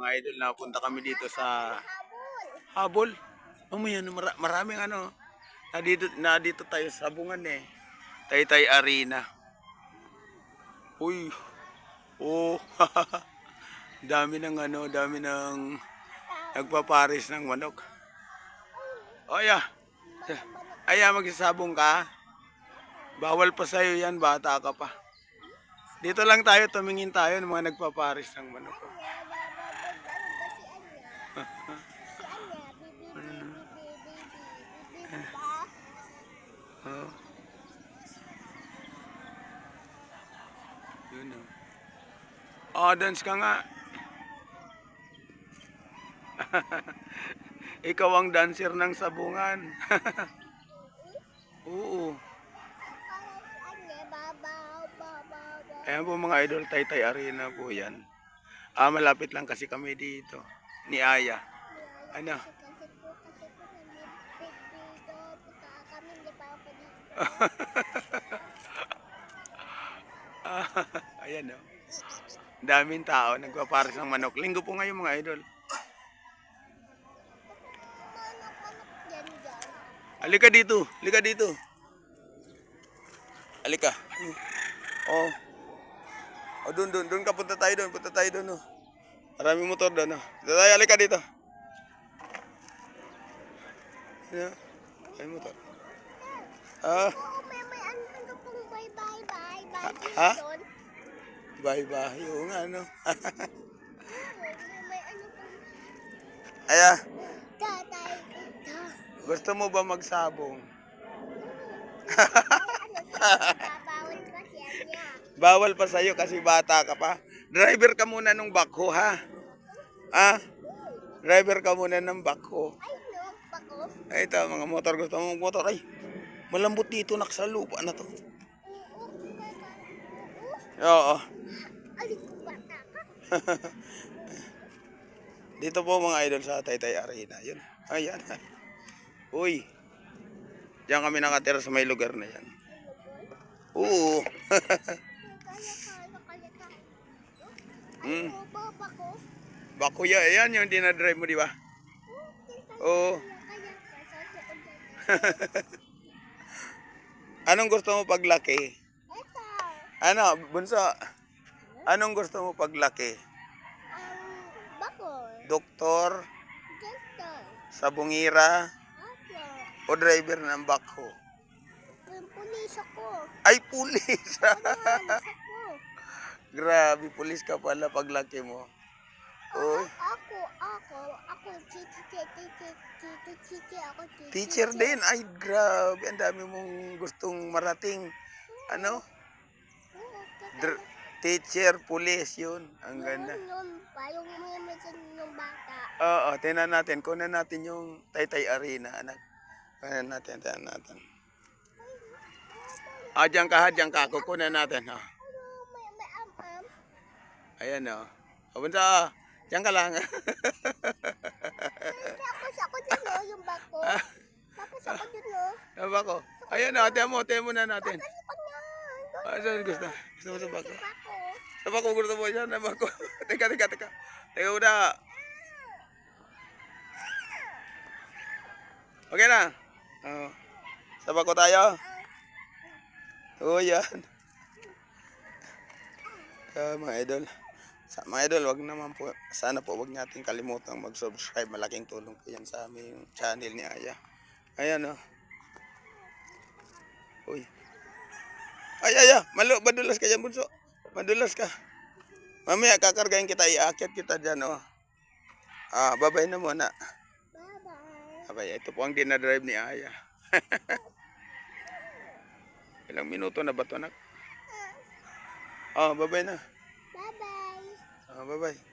Mga idol, napunta kami dito sa Habol. May ano, mara- maraming ano. Na dito, na dito tayo sa bungan eh. Taytay Arena. Uy. Oh. dami ng ano, dami ng nagpaparis ng manok. Oh, yeah. Aya, magsasabong ka. Bawal pa sa'yo yan, bata ka pa. Dito lang tayo, tumingin tayo ng mga nagpaparis ng manok. Oh. Yun oh. Oh, dance ka nga. Ikaw ang dancer ng sabungan. Oo. Ayan po mga idol, Taytay Arena po yan. Ah, malapit lang kasi kami dito. Ni Aya. Ano? Ayan o. Daming tao, nagpapares ng manok. Linggo po ngayon mga idol. Halika dito, halika dito. Halika. Oh. Oh, doon, doon, doon ka, punta tayo doon, punta tayo doon, oh. Maraming motor doon, oh. Punta tayo, halika dito. Ano? Ay, motor. Ah, Ha? bye bye. Oo nga, ano. Aya, gusto mo ba magsabong? Bawal pa sa'yo kasi bata ka pa. Driver ka muna nung bakho, ha? Ah? Driver ka muna ng bakho. Ay, ito, mga motor. Gusto mo motor. Ay, malambot dito nak sa lupa na to. Oo. Dito po mga idol sa Taytay Arena. Yun. Ayan. Uy. Diyan kami nakatira sa may lugar na yan. Oo. Bakuya, yan yung dinadrive mo, di ba? Oo. Anong gusto mo paglaki? Ano, bunso? Anong gusto mo paglaki? Doktor, sabungira, o driver ng bakho? Pulis ako. Ay, pulis! Pulis ako. Grabe, pulis ka pala paglaki mo. Uy, Ako, ako, ako, titi, titi, titi, titi, ako, teacher din. Ay, grabe. Ang dami mong gustong marating. Ano? Dr- teacher, pulis yun. Ang ganda. Yun, pa, yung may bata. Oo, tinan natin. Kunan natin yung Taytay Arena, anak. Kunan natin, tinan natin. Ah, dyan ka dyan ka. Kukunan natin, ha. Ayan, o. Oh. Abunsa, dyan ka lang. Tapos ako din, no, yung bako. Ah. Tapos ako din, no. Ano ba ko? Ayan, o. Tiyan mo, tiyan mo na natin. Ah, saan gusto? Gusto mo sa bako? bako. Sa bako, gusto mo yan, sa bako. teka, teka, teka. Teka muna. Okay na. Oh. Sa bako tayo. Oo, yan. Kaya mga idol. Sa mga idol, wag naman po, sana po wag natin kalimutang mag-subscribe. Malaking tulong po yan sa aming channel ni Aya. Ayan, oh. Uy. Ay, ay, ay. Malo, madulas ka dyan, bunso. Madulas ka. Mamaya, kakargahin kita. Iaakit kita dyan, oh. Ah, babay na muna. Bye-bye. Abay, ito po ang dinadrive ni Aya. Ilang minuto na ba ito, anak? Oh, babay na. Bye-bye. Oh, babay.